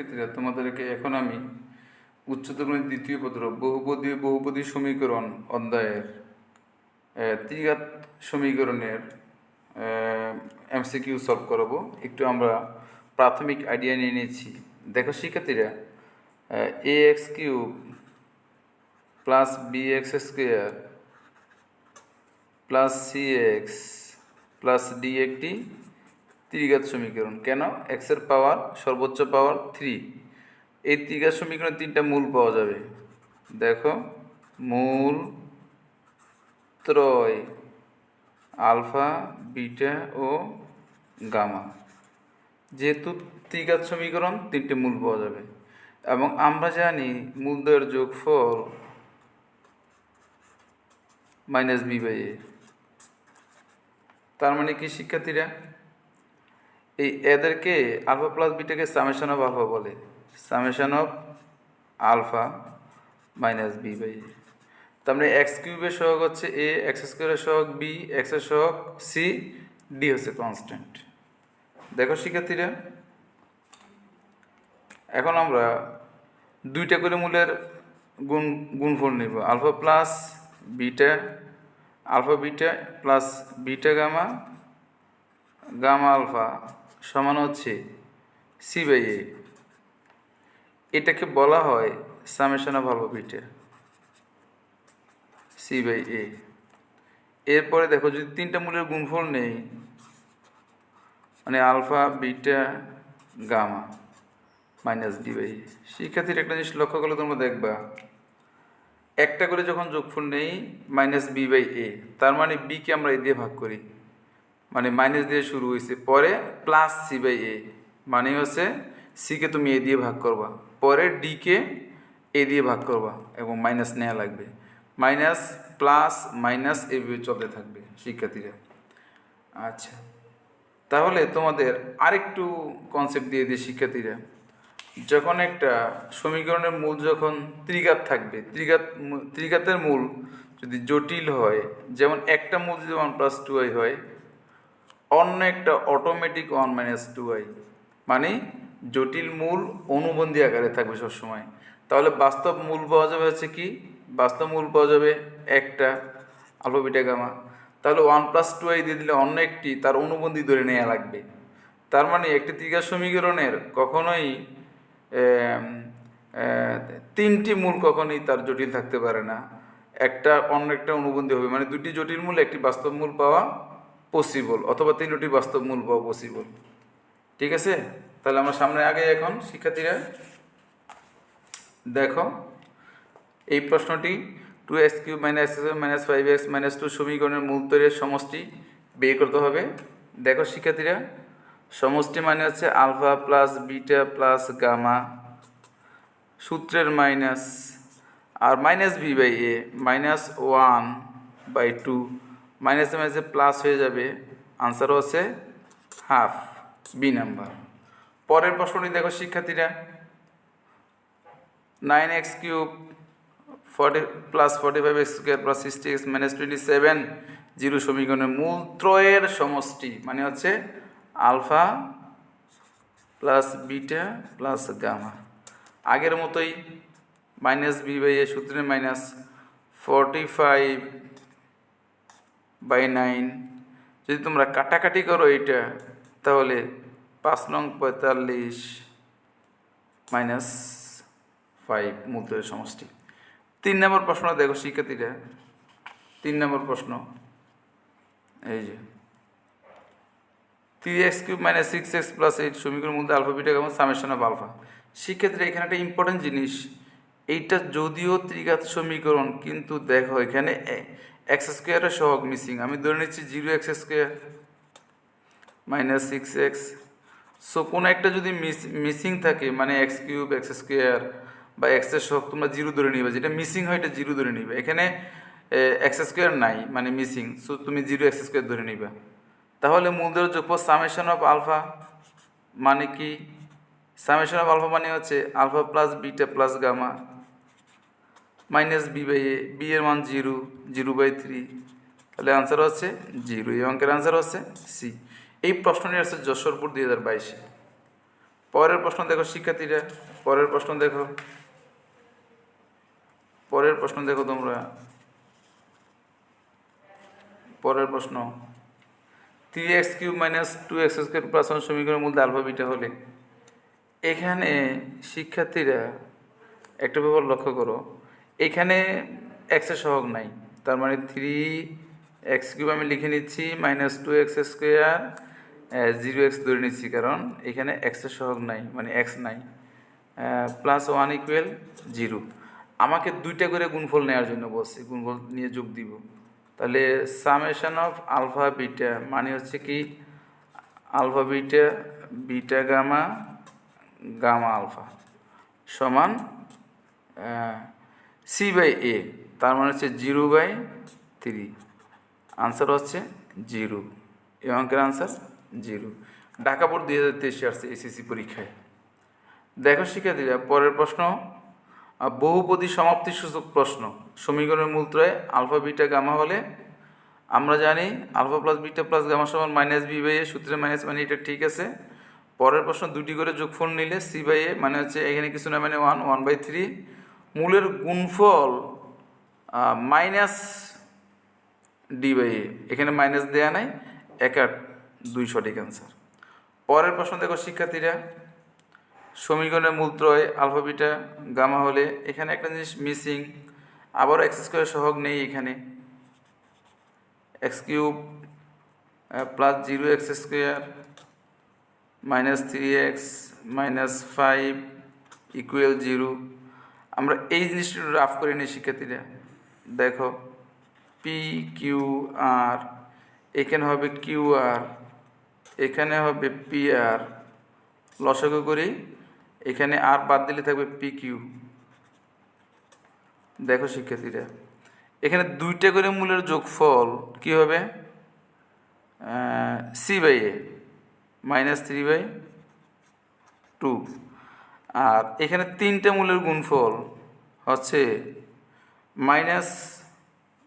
শিক্ষার্থীরা তোমাদেরকে এখন আমি উচ্চতর দ্বিতীয় পত্র বহুপদী বহুপদী সমীকরণ অধ্যায়ের ত্রিঘাত সমীকরণের এমসিকিউ সলভ করাবো। একটু আমরা প্রাথমিক আইডিয়া নিয়ে নিয়েছি দেখো শিক্ষার্থীরা, A, x cube plus B, x square plus C, x plus D একটি ত্রিঘাত সমীকরণ। কেন? এক্সের পাওয়ার সর্বোচ্চ পাওয়ার থ্রি এই ত্রিঘাত সমীকরণে তিনটা মূল পাওয়া যাবে। দেখো, মূল ত্রয় আলফা, বিটা ও গামা। যেহেতু ত্রিঘাত সমীকরণ, তিনটে মূল পাওয়া যাবে। এবং আমরা জানি মূলদ্বয়ের যোগফল মাইনাস বি বাই এ তার মানে কি শিক্ষার্থীরা? এই এদেরকে আলফা প্লাস বিটাকে সামেশন অফ আলফা বলে। Summation of alpha minus B by তার মানে এক্স কিউবের সহগ হচ্ছে এ, এক্স স্কোয়ারের সহগ বি এক্সের সহগ সি, ডি হচ্ছে কনস্ট্যান্ট দেখো শিক্ষার্থীরা, এখন আমরা দুইটা করে মূলের গুণ, গুণফল নিব। Alpha plus beta, alpha beta plus beta gamma gamma alpha. সমান হচ্ছে সি বাই এ এটাকে বলা হয় summation of alpha beta C by A এরপরে দেখো, যদি তিনটা মূলের গুণফল নেই মানে alpha, beta, gamma minus D by শিক্ষার্থীর একটা জিনিস লক্ষ্য করলে তোমরা দেখবা, একটা করে যখন যোগফল নেই মাইনাস বি বাই এ তার মানে বিকে আমরা এ দিয়ে ভাগ করি। মানে মাইনাস দিয়ে শুরু হয়েছে। পরে প্লাস সি বাই এ মানে হচ্ছে সিকে তুমি এ দিয়ে ভাগ করবা। পরে ডিকে এ দিয়ে ভাগ করবা এবং মাইনাস নেওয়া লাগবে। মাইনাস প্লাস মাইনাস এভাবে চলতে থাকবে শিক্ষার্থীরা। আচ্ছা তাহলে তোমাদের আরেকটু কনসেপ্ট দিয়ে দিই শিক্ষার্থীরা। যখন একটা সমীকরণের মূল যখন ত্রিঘাত থাকবে, ত্রিঘাত ত্রিঘাতের মূল যদি জটিল হয়, যেমন একটা মূল যদি ওয়ান প্লাস টু হয় অন্য একটা automatic one minus two I মানে জটিল মূল অনুবন্ধী আকারে থাকবে সবসময়। তাহলে বাস্তব মূল পাওয়া যাবে হচ্ছে কি? বাস্তব মূল পাওয়া যাবে একটা, আলফা বিটা গামা। তাহলে ওয়ান প্লাস টু আই দিয়ে দিলে অন্য একটি তার অনুবন্ধী ধরে নেওয়া লাগবে। তার মানে একটি ত্রিঘাত সমীকরণের কখনোই তিনটি মূল কখনোই তার জটিল থাকতে পারে না। একটা অন্য একটা অনুবন্ধী হবে মানে দুটি জটিল মূল, একটি বাস্তব মূল পাওয়া পসিবল অথবা তিনটি বাস্তব মূল পাওয়া পসিবল ঠিক আছে? তাহলে আমরা সামনে আগে এখন শিক্ষার্থীরা দেখো, এই প্রশ্নটি two x cube minus x minus five x minus two সমীকরণের মূল তৈরির সমষ্টি বের করতে হবে। দেখো শিক্ষার্থীরা, সমষ্টি মানে হচ্ছে alpha plus beta plus gamma সূত্রের minus R minus B by A minus one by two মাইনাসে মাইনাসে প্লাস হয়ে যাবে। আনসারও হচ্ছে হাফ বি নাম্বার পরের প্রশ্নটি দেখো শিক্ষার্থীরা। Nine x cube forty plus forty five x square plus sixty x minus twenty seven zero সমীকরণের মূল ত্রয়ের সমষ্টি মানে হচ্ছে alpha plus beta plus gamma আগের মতোই মাইনাস বি বাই এ সূত্রে minus forty five by nine যদি তোমরা কাটাকাটি করো এটা তাহলে পাঁচ নং পঁয়তাল্লিশ মাইনাস ফাইভ মূলতের সমষ্টি। তিন নম্বর প্রশ্ন দেখো শিক্ষার্থীরা। তিন নম্বর প্রশ্ন। এই যে। Three x cube minus six x plus eight সমীকরণ মধ্যে আলফা বিটা কেমন সামেশন অফ আলফা শিক্ষার্থীরা, এখানে একটা ইম্পর্টেন্ট জিনিস। এইটা যদিও ত্রিঘাত সমীকরণ, কিন্তু দেখো এখানে এক্স স্কোয়ারের সহগ মিসিং। আমি ধরে নিচ্ছি zero x square minus six x. So, কোনো একটা যদি মিসিং থাকে মানে এক্স কিউব, এক্স স্কোয়ার বা এক্সের সহগ তোমরা জিরো ধরে নিবে। যেটা মিসিং হয়, এটা জিরো ধরে নিবে। এখানে এক্স স্কোয়ার নাই মানে মিসিং। সো, তুমি জিরো এক্স স্কোয়ার ধরে নিবে। তাহলে মূলদের যোগফল সামেশন অফ আলফা মানে কি? সামেশন অফ আলফা মানে হচ্ছে alpha plus beta plus gamma. Minus B by A B এর মান জিরো জিরো বাই থ্রি তাহলে আনসার হচ্ছে জিরো এই অঙ্কের আনসার হচ্ছে সি এই প্রশ্নটি আসছে যশোরপুর দুই হাজার বাইশে। পরের প্রশ্ন দেখো শিক্ষার্থীরা, পরের প্রশ্ন দেখো। পরের প্রশ্ন দেখো তোমরা। পরের প্রশ্ন three x cube minus two x square plus one সমীকরণের মধ্যে আলফা হলে, এখানে শিক্ষার্থীরা একটা ব্যাপার লক্ষ্য করো। এখানে এক্সের সহগ নাই। তার মানে থ্রি এক্স কিউব আমি লিখে নিচ্ছি minus two x square zero x ধরে নিচ্ছি কারণ এখানে এক্সের সহগ নাই মানে এক্স নাই। প্লাস ওয়ান ইকুয়াল জিরো আমাকে দুইটা করে গুণফল নেওয়ার জন্য বলছি, গুণফল নিয়ে যোগ দিব। তাহলে সামেশন অফ আলফা বিটা মানে হচ্ছে কি alpha beta beta gamma gamma alpha সমান সি বাই এ তার মানে হচ্ছে জিরো বাই থ্রি আনসার হচ্ছে জিরো এই অঙ্কের আনসার জিরো ঢাকা বোর্ড দুই হাজার তেইশে আসছে এসএসসি পরীক্ষায়। দেখো শিক্ষার্থীরা, পরের প্রশ্ন বহুপদী সমাপ্তি সূচক প্রশ্ন। সমীকরণের মূলত্রয় আলফা, বিটা, গামা হলে আমরা জানি alpha plus beta plus gamma সমান মাইনাস বি বাই এ, সূত্রে মাইনাস মানে এটা ঠিক আছে। পরের প্রশ্ন দুটি করে যোগফল নিলে সি বাই এ মানে হচ্ছে এখানে কিছু না মানে ওয়ান ওয়ান বাই থ্রি মূলের গুণফল মাইনাস ডি বাই এখানে মাইনাস দেয়া নাই, এক আট দুই সঠিক অ্যান্সার পরের প্রশ্ন দেখো শিক্ষার্থীরা, সমীকরণের মূলত্রয় আলফা বিটা গামা হলে এখানে একটা জিনিস মিসিং আবার এক্স স্কোয়ার সহগ নেই এখানে। X cube plus zero x square minus three x minus five equal zero আমরা এই জিনিসটা রাফ করে নিই শিক্ষার্থীরা। দেখো পি কিউ আর এখানে হবে কিউ আর এখানে হবে পি আর লসাগু করি, এখানে আর বাদ দিলে থাকবে পি কিউ দেখো শিক্ষার্থীরা, এখানে দুইটা করে মূলের যোগফল কি হবে? C by A minus three by two আর এখানে তিনটে মূলের গুণফল হচ্ছে মাইনাস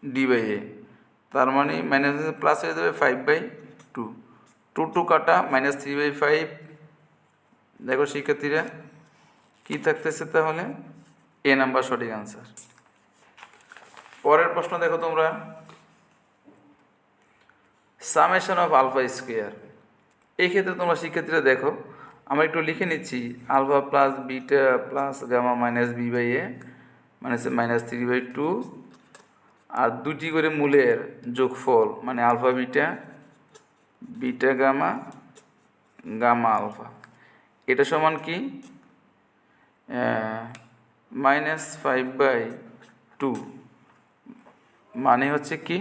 ডি বাই এ তার মানে মাইনাস প্লাস হয়ে যাবে five by two two two কাটা মাইনাস থ্রি বাই ফাইভ দেখো শিক্ষার্থীরা, কী থাকতেছে তাহলে? এ নাম্বার সঠিক আনসার পরের প্রশ্ন দেখো তোমরা। সামেশন অফ আলফা স্কোয়ার এই ক্ষেত্রে তোমরা শিক্ষার্থীরা দেখো আমরা একটু লিখে নিচ্ছি alpha plus beta plus gamma minus B by A মানে মাইনাস থ্রি বাই টু আর দুটি করে মূলের যোগফল মানে alpha beta beta gamma gamma alpha এটা সমান কি? মাইনাস ফাইভ বাই টু মানে হচ্ছে কি?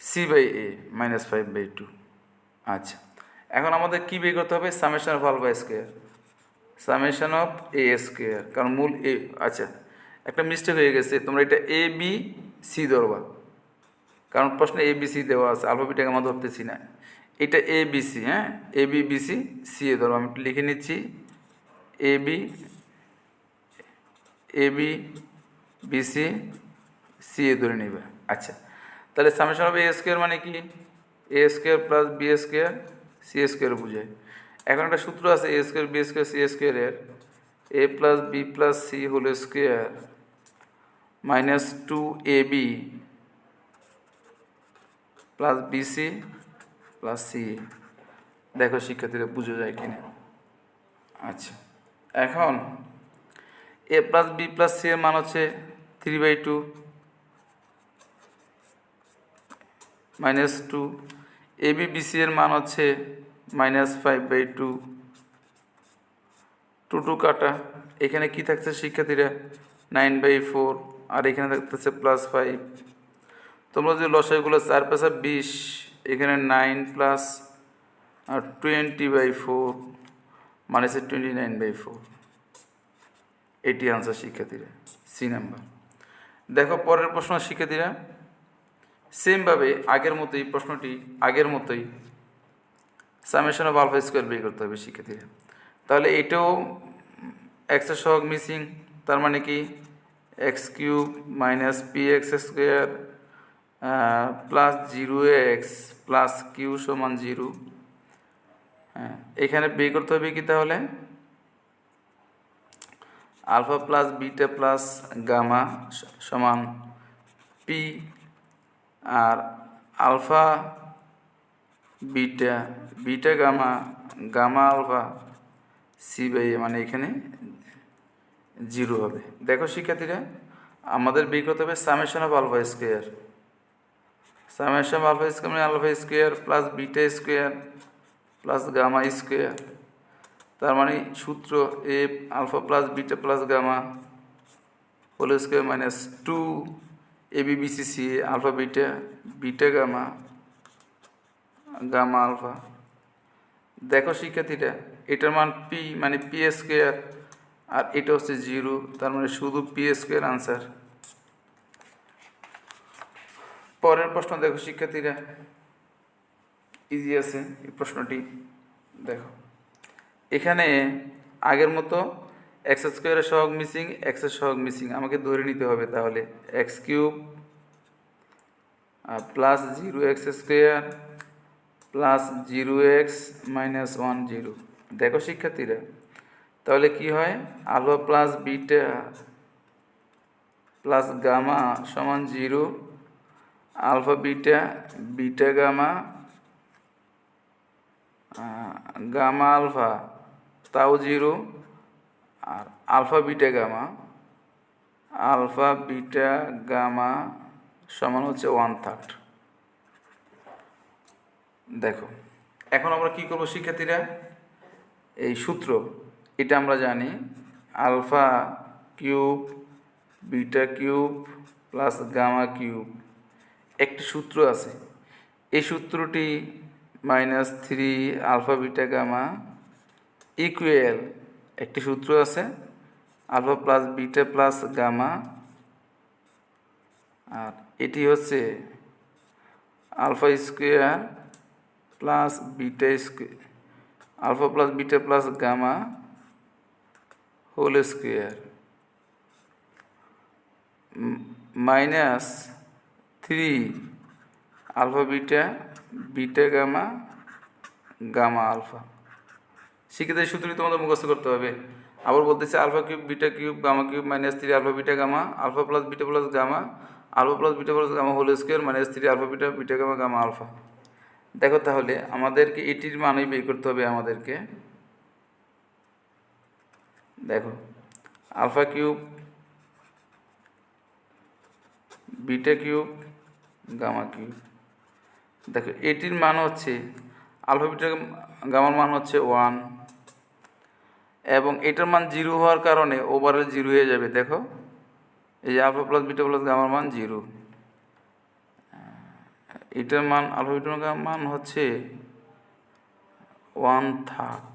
C by A minus five by two আচ্ছা। এখন আমাদের কী বের করতে হবে? Summation of alpha square summation of A square কারণ মূল এ আচ্ছা একটা মিস্টেক হয়ে গেছে। তোমরা এটা এ বি সি ধরবা। কারণ প্রশ্নে এ বি সি দেওয়া আছে। আলফা বিটাকে আমরা ধরতেছি না। এটা এ বি সি হ্যাঁ? A B B C C A ধরো আমি একটু লিখে নিচ্ছি। A B A B B C C A ধরে নেবে। আচ্ছা তাহলে সামেশন অফ এ স্কোয়ার মানে কি? A square plus B square C square বোঝায় এখন একটা সূত্র আছে, A square, B square, C স্কোয়ারের A plus B plus C whole square minus two A B plus BC plus C দেখো শিক্ষার্থীরা বুঝে যায় কিনা। আচ্ছা এখন A plus B plus C এর মান হচ্ছে three by two minus two A B B C এর মান হচ্ছে minus five by two two two কাটা। এখানে কি থাকছে শিক্ষার্থীরা? নাইন বাই ফোর আর এখানে থাকতেছে প্লাস ফাইভ তোমরা যদি লসাইগুলো চার পাশা বিশ, এখানে নাইন প্লাস আর টোয়েন্টি বাই ফোর মানে হচ্ছে টোয়েন্টি নাইন বাই ফোর এটি আনসার শিক্ষার্থীরা সি নাম্বার দেখো পরের প্রশ্ন শিক্ষার্থীরা। সেমভাবে আগের মতোই, প্রশ্নটি আগের মতোই সামেশন অফ আলফা স্কোয়ার বের করতে হবে শিক্ষার্থীরা। তাহলে এটাও এক্সের সহগ মিসিং তার মানে কি? X cube minus P X square plus zero X plus Q সমান জিরো হ্যাঁ এখানে বের করতে হবে কি তাহলে? Alpha plus beta plus gamma সমান P R alpha beta beta gamma gamma alpha, C by মানে এখানে জিরো হবে। দেখো শিক্ষার্থীরা, আমাদের বের হবে summation of alpha square summation of alpha square মানে alpha square plus beta square plus gamma square তার মানে সূত্র এ alpha plus beta plus gamma whole square minus two A B C C alpha beta beta gamma gamma alpha দেখো শিক্ষার্থীরা, এটার মান P মানে P square আর এটা হচ্ছে জিরো তার মানে শুধু পি স্কোয়ার আনসার পরের প্রশ্ন দেখো শিক্ষার্থীরা। ইজি আছে এই প্রশ্নটি। দেখো। এখানে আগের মতো এক্স স্কোয়ারের সহগ মিসিং এক্সের সহগ মিসিং। আমাকে ধরে নিতে হবে তাহলে। X cube plus zero X square, plus zero X minus one zero. দেখো শিক্ষার্থীরা, তাহলে কি হয়? Alpha plus beta plus gamma সমান zero. Alpha beta beta gamma gamma alpha, তাও জিরো। আর alpha, beta, gamma. Alpha, beta, gamma সমান হচ্ছে one third দেখো, এখন আমরা কি করব শিক্ষার্থীরা? এই সূত্র, এটা আমরা জানি alpha cube, beta cube plus gamma cube. একটি সূত্র আছে। এই সূত্রটি minus three alpha, beta, gamma equal একটি সূত্র আছে, alpha plus beta plus gamma. আর এটি হচ্ছে alpha square plus beta square, alpha plus beta plus gamma whole square. Minus three alpha beta beta gamma gamma alpha. শিক্ষিতের সূত্রটি তোমাদের মুখস্থ করতে হবে। আবার বলতেছে alpha cube, beta cube, gamma cube, minus three, alpha, beta, gamma, alpha plus, beta plus, gamma, alpha plus, beta plus, gamma, whole square, minus three, alpha, beta beta, gamma gamma, alpha. দেখো তাহলে আমাদেরকে এটির মানই বের করতে হবে আমাদেরকে। দেখো, alpha cube, beta cube, gamma cube. দেখো, এটির মান হচ্ছে, আলফা, বিটা, গামার মান হচ্ছে ওয়ান এবং এটার মান জিরো হওয়ার কারণে ওভারঅল জিরো হয়ে যাবে, দেখো। এই যে আলফা প্লাস বিটা প্লাস গামার মান জিরো। এটার মান আলফা বিটার মান হচ্ছে ওয়ান থার্ড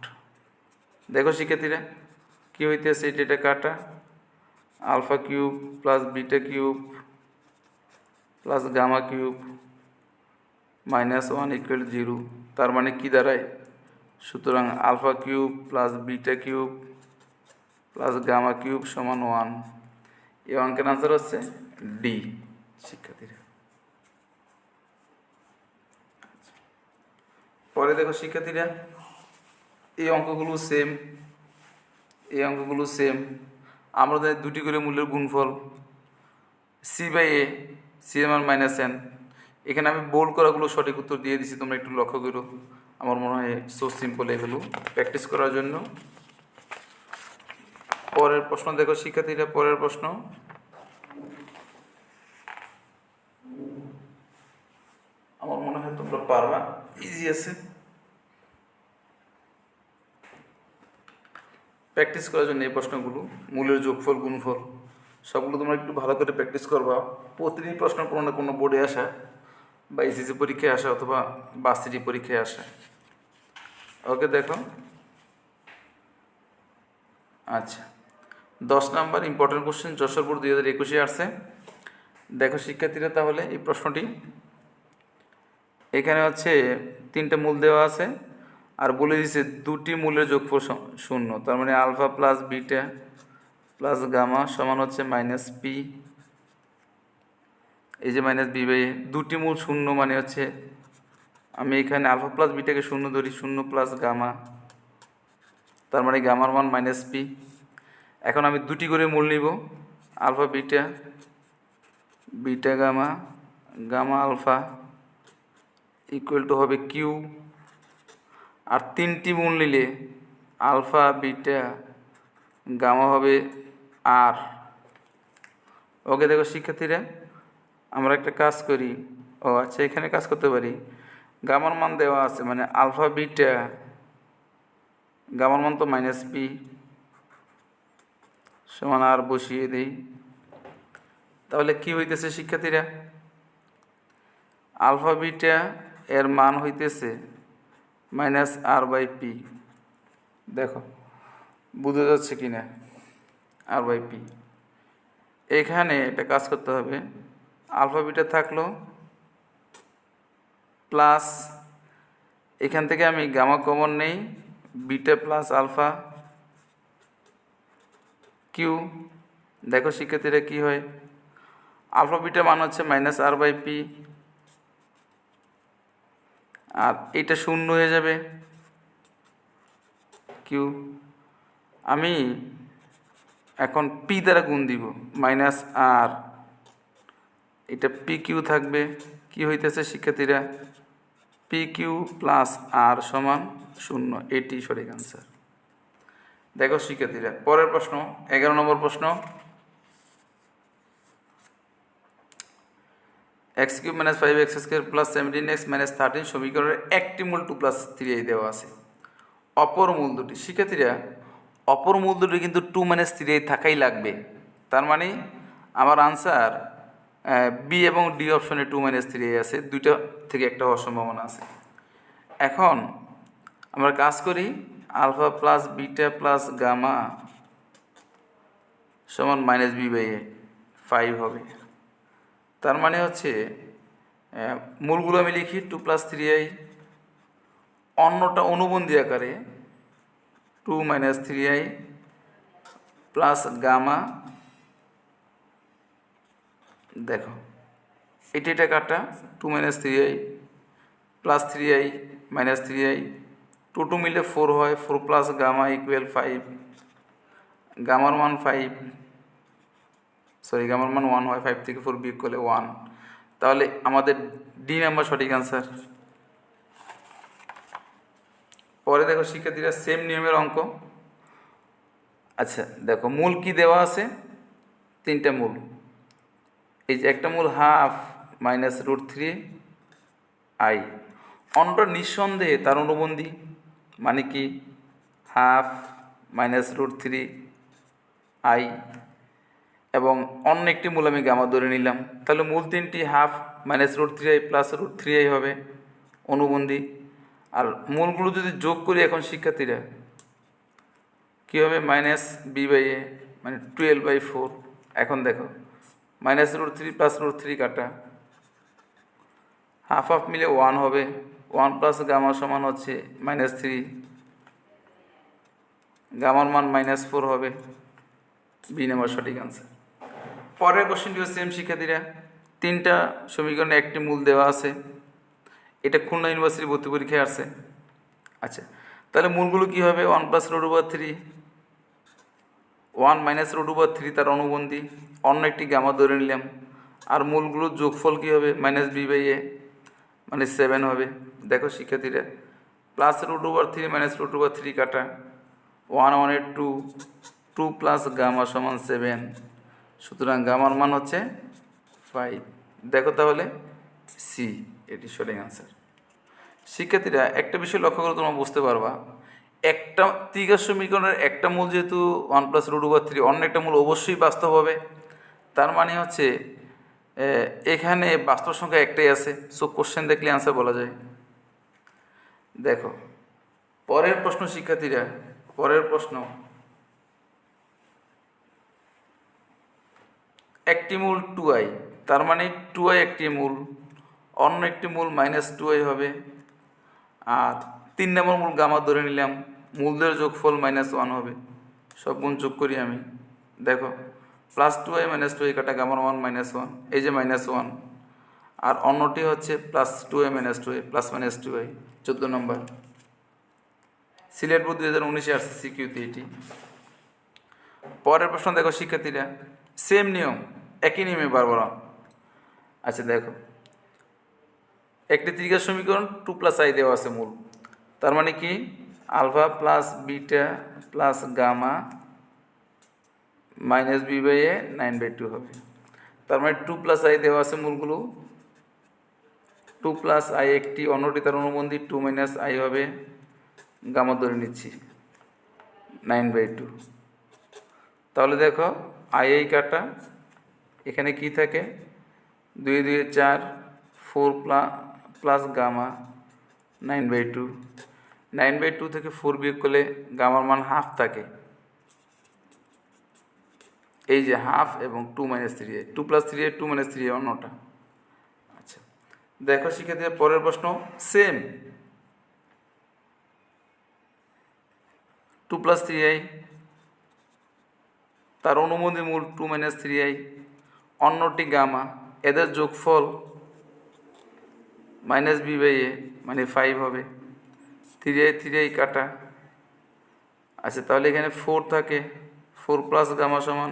দেখো শিক্ষার্থীরা, কী হইতেছে এটা এটা কাটা? Alpha cube plus beta cube plus gamma cube minus one equal zero তার মানে কি দাঁড়ায়? সুতরাং alpha cube plus beta cube plus gamma cube সমান ওয়ান। এই অঙ্কের আনসার হচ্ছে ডি, শিক্ষার্থীরা। পরে দেখো শিক্ষার্থীরা, এই অঙ্কগুলো সেম এই অঙ্কগুলো সেম আমরা জানি দুটি করে মূল্যের গুণফল C by A C M R minus N এখানে আমি বোল্ড করাগুলো সঠিক উত্তর দিয়ে দিছি, তোমরা একটু লক্ষ্য করো। আমার মনে হয় সো সিম্পল এগুলো প্র্যাকটিস করার জন্য। পরের প্রশ্ন, দেখো শিক্ষার্থীরা, পরের প্রশ্ন। আমার মনে হয় তোমরা পারবা ইজি আছে। প্র্যাকটিস করার জন্য এই প্রশ্নগুলো, মূলের যোগফল, গুণফল, সবগুলো তোমরা একটু ভালো করে প্র্যাকটিস করবা। প্রতিদিন প্রশ্ন কোনো না কোনো বোর্ডে আসা। বা এসএসসি পরীক্ষায় আসে অথবা বাসিটি পরীক্ষায় আসে। ওকে, দেখো। আচ্ছা। দশ নাম্বার ইম্পর্টেন্ট কোশ্চেন যশোরপুর দুই হাজার একুশে আসছে। দেখো, শিক্ষার্থীরা, তাহলে এই প্রশ্নটি। এখানে হচ্ছে তিনটে মূল দেওয়া আছে আর বলে দিছে দুটি মূলের যোগফল শূন্য। তার মানে alpha plus beta plus gamma সমান হচ্ছে মাইনাস পি এই যে মাইনাস বি বাই দুটি মূল শূন্য মানে হচ্ছে আমি এখানে আলফা প্লাস বিটাকে শূন্য ধরি, শূন্য প্লাস গামা তার মানে গামার মান মাইনাস পি এখন আমি দুটি করে মূল নিব alpha beta beta gamma gamma alpha equal to হবে কিউ আর তিনটি মূল নিলে আলফা বিটা গামা হবে আর ওকে দেখো শিক্ষার্থীরা আমরা একটা কাজ করি। ও আচ্ছা এখানে কাজ করতে পারি। গামার মান দেওয়া আছে মানে আলফা বিটা। গামার মান তো মাইনাস পি সমান আর বসিয়ে দেই। তাহলে কি হইতেছে শিক্ষার্থীরা? আলফা বিটা এর মান হইতেছে মাইনাস আর বাই পি দেখো, বোঝা যাচ্ছে কি না আর বাই পি এখানে একটা কাজ করতে হবে। আলফা বিটা থাকল প্লাস এখান থেকে আমি গামা কমন নেই, বিটা প্লাস আলফা কিউ। দেখো শিক্ষার্থীরা কি হয়? আলফা বিটা মান হচ্ছে মাইনাস আর বাই পি। আর এটা শূন্য হয়ে যাবে কিউ। আমি এখন পি দ্বারা গুণ দিব, মাইনাস আর। এটা পি কিউ থাকবে। কি হইতেছে শিক্ষার্থীরা? পি কিউ প্লাস আর সমান শূন্য। এটি সঠিক আনসার দেখো শিক্ষার্থীরা, পরের প্রশ্ন, এগারো নম্বর প্রশ্ন। X cube minus five X square plus seventeen X minus thirteen সমীকরণের একটি মূল টু প্লাস থ্রি এই দেওয়া আছে। অপর মূল দুটি। শিক্ষার্থীরা, অপর মূল দুটি কিন্তু টু মাইনাস থ্রি থাকাই লাগবে। তার মানে আমার আনসার বি এবং ডি অপশনে টু মাইনাস থ্রি আছে, দুইটা থেকে একটা হওয়ার সম্ভাবনা আছে। এখন আমরা কাজ করি alpha plus beta plus gamma সমান মাইনাস বি বাই ফাইভ হবে। তার মানে হচ্ছে মূলগুলো আমি লিখি টু প্লাস থ্রি আই অন্যটা অনুবন্ধী আকারে two minus three I plus gamma দেখো এটা এটা কাটা two minus three I plus three I minus three I two two মিলে ফোর হয় four plus gamma equal five গামার মান ফাইভ সরি গামার মান ওয়ান হয় ফাইভ থেকে ফোর বিয়োগ করলে ওয়ান তাহলে আমাদের ডি নাম্বার সঠিক আনসার পরে দেখো শিক্ষার্থীরা সেম নিয়মের অঙ্ক। আচ্ছা দেখো, মূল কি দেওয়া আছে? তিনটা মূল। এই যে একটা মূল half minus root three I. অন্যটা নিঃসন্দেহে তার অনুবন্ধী মানে কি? Half minus root three I. এবং অন্য একটি মূল আমি গামা ধরে নিলাম। তাহলে মূল তিনটি half minus root three I plus root three I হবে অনুবন্ধী। আর মূলগুলো যদি যোগ করি এখন শিক্ষার্থীরা, কী হবে? মাইনাস বি বাই এ মানে টুয়েলভ বাই ফোর। এখন দেখো। Minus root three plus root three কাটা। হাফ হাফ মিলে ওয়ান হবে। ওয়ান প্লাস গামা সমান হচ্ছে মাইনাস থ্রি গামার মান মাইনাস ফোর হবে। বি নাম্বার সঠিক আনসার পরের কোশ্চেনটিও সেম শিক্ষার্থীরা। তিনটা সমীকরণে একটি মূল দেওয়া আছে। এটা খুলনা ইউনিভার্সিটি ভর্তি পরীক্ষায় আসছে। আচ্ছা তাহলে মূলগুলো কী হবে? One plus root over three one minus root over three তার অনুবন্ধী। অন্য একটি গামা ধরে নিলাম। আর মূলগুলোর যোগফল কী হবে? মাইনাস বি বাই এ মানে সেভেন হবে। দেখো শিক্ষার্থীরা plus root over three minus root over three কাটা। ওয়ান ওয়ানের টু টু প্লাস গামা সমান সেভেন সুতরাং গামার মান হচ্ছে ফাইভ দেখো তাহলে সি এটি সঠিক আনসার শিক্ষার্থীরা, একটা বিষয় লক্ষ্য করে তোমরা বুঝতে পারবা। একটা ত্রিঘাত সমীকরণের একটা মূল যেহেতু one plus root over three অন্য একটা মূল অবশ্যই বাস্তব হবে। তার মানে হচ্ছে এখানে বাস্তব সংখ্যা একটাই আছে সো কোশ্চেন দেখলে আনসার বলা যায়। দেখো, পরের প্রশ্ন শিক্ষার্থীরা, পরের প্রশ্ন। একটি মূল টু আই তার মানে টু আই একটি মূল, অন্য একটি মূল মাইনাস টু আই হবে। আর তিন নম্বর মূল গামা ধরে নিলাম। মূলদের যোগফল মাইনাস ওয়ান হবে। সব গুণ যোগ করি আমি। দেখো plus two I minus two I কাটা গামার ওয়ান মাইনাস ওয়ান এই যে মাইনাস ওয়ান আর অন্যটি হচ্ছে plus two A minus two A plus minus two I চোদ্দ নম্বর সিলেট দুই হাজার উনিশে আসছে সিকিউতে এটি পরের প্রশ্ন দেখো শিক্ষার্থীরা। সেম নিয়ম, একই নিয়মে বারবার আচ্ছা দেখো। একটি ত্রিকা সমীকরণ টু প্লাস আই দেওয়া আছে মূল। তার মানে কি? Alpha plus beta plus gamma minus B by A nine by two হবে। তার মানে টু প্লাস আই দেওয়া আছে মূলগুলো। টু প্লাস আই একটি অন্যটি তার অনুবন্ধী, টু মাইনাস আই হবে গামা ধরে নিচ্ছি, নাইন বাই টু। তাহলে দেখো, আই এই কাটা, এখানে কি থাকে? দুই দুই চার, four plus gamma, nine by two. Nine by two থেকে ফোর বিয়োগ করলে গামার মান হাফ থাকে। এই যে হাফ এবং two minus three A two plus three A two minus three A অন্যটা আচ্ছা দেখো শিক্ষার্থীরা পরের প্রশ্ন same two plus three I তার অনুমতি মূল টু মাইনাস থ্রি আই অন্যটি গামা এদের যোগফল মাইনাস বি বাই এ মানে ফাইভ হবে। থ্রি আই থ্রি আই কাটা। আচ্ছা তাহলে এখানে ফোর থাকে। ফোর প্লাস গামা সমান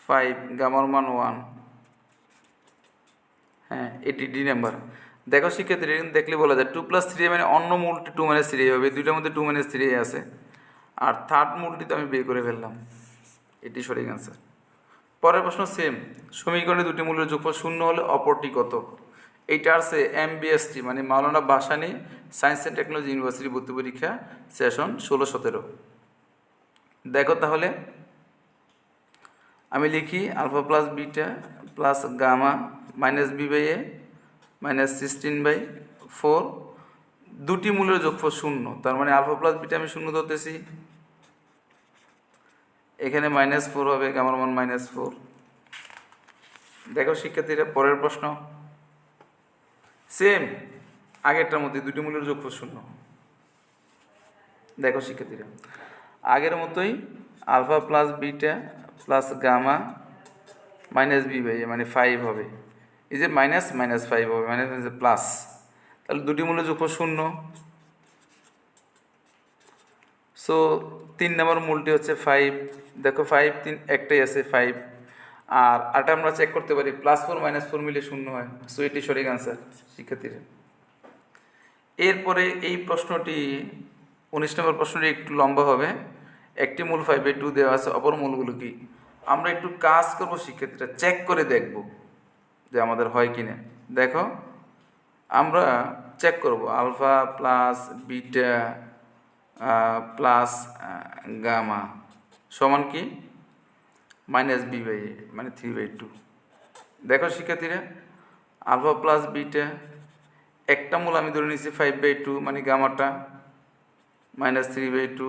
ফাইভ গামার মান ওয়ান হ্যাঁ এটি ডি নাম্বার দেখো শিক্ষার্থী কিন্তু দেখলে বলা যায় টু প্লাস থ্রি মানে অন্য মূলটি টু মাইনাস থ্রি হবে, দুইটার মধ্যে টু মাইনাস থ্রি আছে। আর থার্ড মূলটি তো আমি বের করে ফেললাম। এটি সঠিক অ্যান্সার পরের প্রশ্ন সেম সমীকরণে দুটি মূলের যোগফল শূন্য হলে অপরটি কত? এইটা আছে এমবিএসটি মানে Maulana Bhasani science and technology university ভর্তি পরীক্ষা সেশন ষোলো সতেরো। দেখো তাহলে, আমি লিখি alpha plus beta plus gamma minus B by A minus sixteen by four দুটি মূলের যোগফল শূন্য, তার মানে আলফা প্লাস বিটা আমি শূন্য ধরতেছি। এখানে মাইনাস ফোর হবে গামার মান মাইনাস ফোর দেখো শিক্ষার্থীরা, পরের প্রশ্ন। সেম আগেরটার মধ্যে দুটি মূলের যোগফল শূন্য। দেখো শিক্ষার্থীরা, আগের মতোই alpha plus beta plus gamma minus B by মানে ফাইভ হবে। এই যে মাইনাস মাইনাস ফাইভ হবে, মাইনাস মাইনাস প্লাস তাহলে দুটি মূল্য যোগফল শূন্য। সো তিন নম্বর মূলটি হচ্ছে ফাইভ দেখো ফাইভ তিন, একটাই আছে ফাইভ আর আটা আমরা চেক করতে পারি প্লাস ফোর মাইনাস ফোর মিলে শূন্য হয়। সো এটি সঠিক আনসার শিক্ষার্থীরা। এরপরে এই প্রশ্নটি, উনিশ নম্বর প্রশ্নটি একটু লম্বা হবে। একটি মূল ফাইভে টু দেওয়া আছে, অপর মূলগুলো কি? আমরা একটু কাজ করব, শিক্ষার্থীরা চেক করে দেখব যে আমাদের হয় কি না দেখো, আমরা চেক করব alpha plus beta plus gamma সমান কি? মাইনাস বি বাই এ মানে থ্রি বাই টু দেখো শিক্ষার্থীরা আলফা প্লাস বিটা একটা মূল আমি ধরে নিচ্ছি ফাইভ বাই টু মানে গামাটা মাইনাস থ্রি বাই টু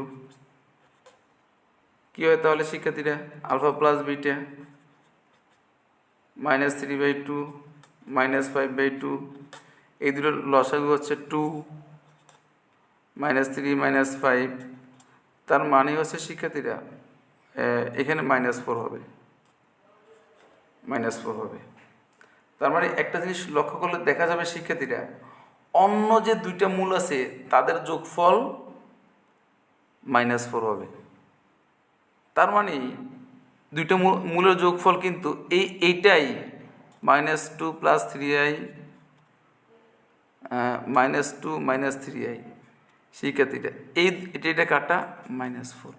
কী হয় তাহলে শিক্ষার্থীরা? Alpha plus beta minus three by two minus five by two এই দুটো লসাগু হচ্ছে two minus three minus five তার মানে হচ্ছে শিক্ষার্থীরা এখানে মাইনাস ফোর হবে। মাইনাস ফোর হবে। তার মানে একটা জিনিস লক্ষ্য করলে দেখা যাবে শিক্ষার্থীরা, অন্য যে দুইটা মূল আছে, তাদের যোগফল মাইনাস ফোর হবে। তার মানে দুইটা মূলের যোগফল কিন্তু এই, এইটাই minus two plus three I minus two minus three I শিক্ষার্থীটা এই, এটা এটা কাটা মাইনাস ফোর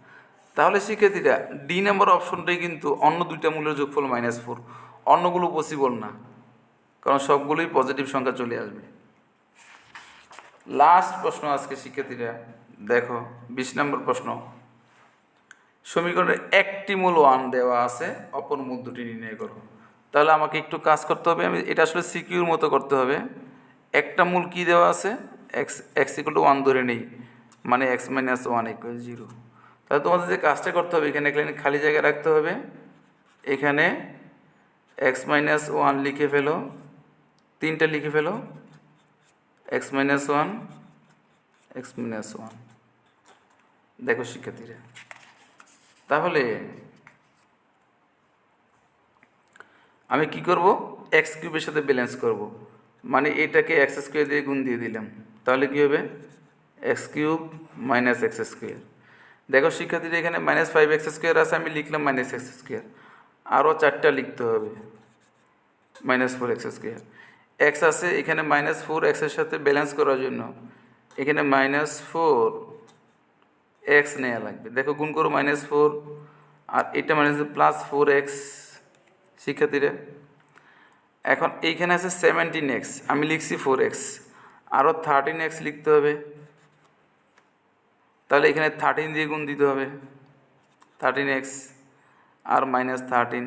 তাহলে শিক্ষার্থীরা ডি নাম্বার অপশনটাই কিন্তু অন্য দুইটা মূলের যোগফল মাইনাস ফোর অন্যগুলো পসিবল না। কারণ সবগুলোই পজিটিভ সংখ্যা চলে আসবে। লাস্ট প্রশ্ন আজকে শিক্ষার্থীরা দেখো, বিশ নম্বর প্রশ্ন। সমীকরণের একটি মূল ওয়ান দেওয়া আছে, অপর মূল দুটি নির্ণয় করো। তাহলে আমাকে একটু কাজ করতে হবে। আমি, এটা আসলে সিকিউর মতো করতে হবে। একটা মূল কি দেওয়া আছে? X X equal to one ধরে নেই। মানে X minus one equal zero তাহলে তোমাদের যে কাজটা করতে হবে, এখানে এখানে খালি জায়গা রাখতে হবে। এখানে এক্স মাইনাস ওয়ান লিখে ফেলো। তিনটা লিখে ফেলো। X minus one X minus one দেখো শিক্ষার্থীরা। তাহলে আমি কি করব? এক্স কিউবের সাথে ব্যালেন্স করব। মানে এটাকে এক্স স্কোয়ার দিয়ে গুণ দিয়ে দিলাম। তাহলে কী হবে? X cube minus X square দেখো শিক্ষার্থীরা এখানে মাইনাস ফাইভ এক্স স্কোয়ার আছে, আমি লিখলাম মাইনাস এক্স স্কোয়ার আরও চারটা লিখতে হবে minus four X square X আছে, এখানে মাইনাস ফোর এক্সের সাথে ব্যালেন্স করার জন্য। এখানে মাইনাস ফোর এক্স নেওয়া লাগবে। দেখো, গুণ করো মাইনাস ফোর আর এটা মাইনাস প্লাস ফোর এক্স শিক্ষার্থীরা। এখন এইখানে আছে সেভেন্টিন এক্স আমি লিখছি ফোর এক্স আরও থার্টিন এক্স লিখতে হবে। তাহলে এখানে থার্টিন দিয়ে গুণ দিতে হবে। থার্টিন এক্স আর মাইনাস থার্টিন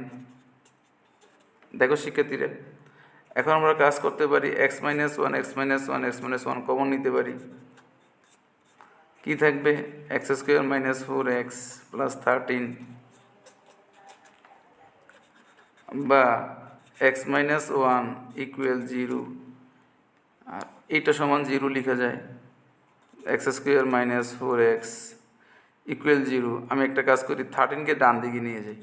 দেখো শিক্ষার্থীরা, এখন আমরা কাজ করতে পারি X minus one X minus one X minus one common নিতে পারি। কী থাকবে? X square minus four X plus thirteen বা X minus one equal zero আর এইটা সমান জিরো লেখা যায়। X square minus four X equal zero. আমি একটা কাজ করি, থার্টিনকে ডান দিকে নিয়ে যাই।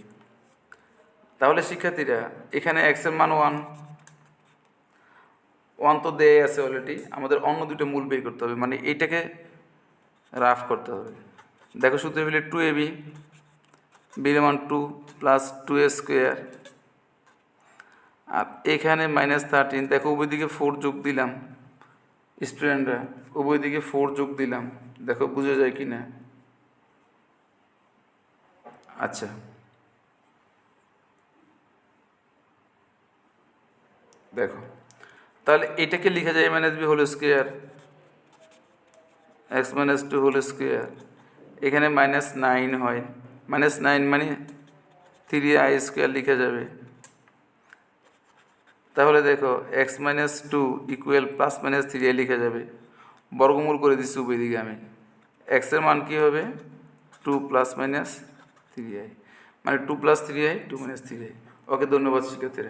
তাহলে শিক্ষার্থীরা, এখানে এক্সের মান ওয়ান। ওয়ান তো দেয় আছে অলরেডি আমাদের অন্য দুটো মূল বের করতে হবে মানে এইটাকে রাফ করতে হবে। দেখো সূত্রে মিলে টু এ বি মান two plus two A square আর এখানে মাইনাস থার্টিন দেখো উভয় দিকে ফোর যোগ দিলাম। স্টুডেন্টরা উভয় দিকে ফোর যোগ দিলাম, দেখো বুঝে যায় কি না? আচ্ছা। দেখো, তাহলে এটাকে লেখা যায় minus B whole square X minus two whole square এখানে মাইনাস নাইন হয়। মাইনাস নাইন মানে থ্রি আই স্কোয়ার লিখা যাবে। তাহলে দেখো X minus two equal plus minus three A লিখা যাবে। বর্গমূল করে দিচ্ছি উভয় দিকে আমি। এক্সের মান কী হবে? Two plus minus three i মানে two plus three i two minus three i okay, ধন্যবাদ শিক্ষার্থীরা।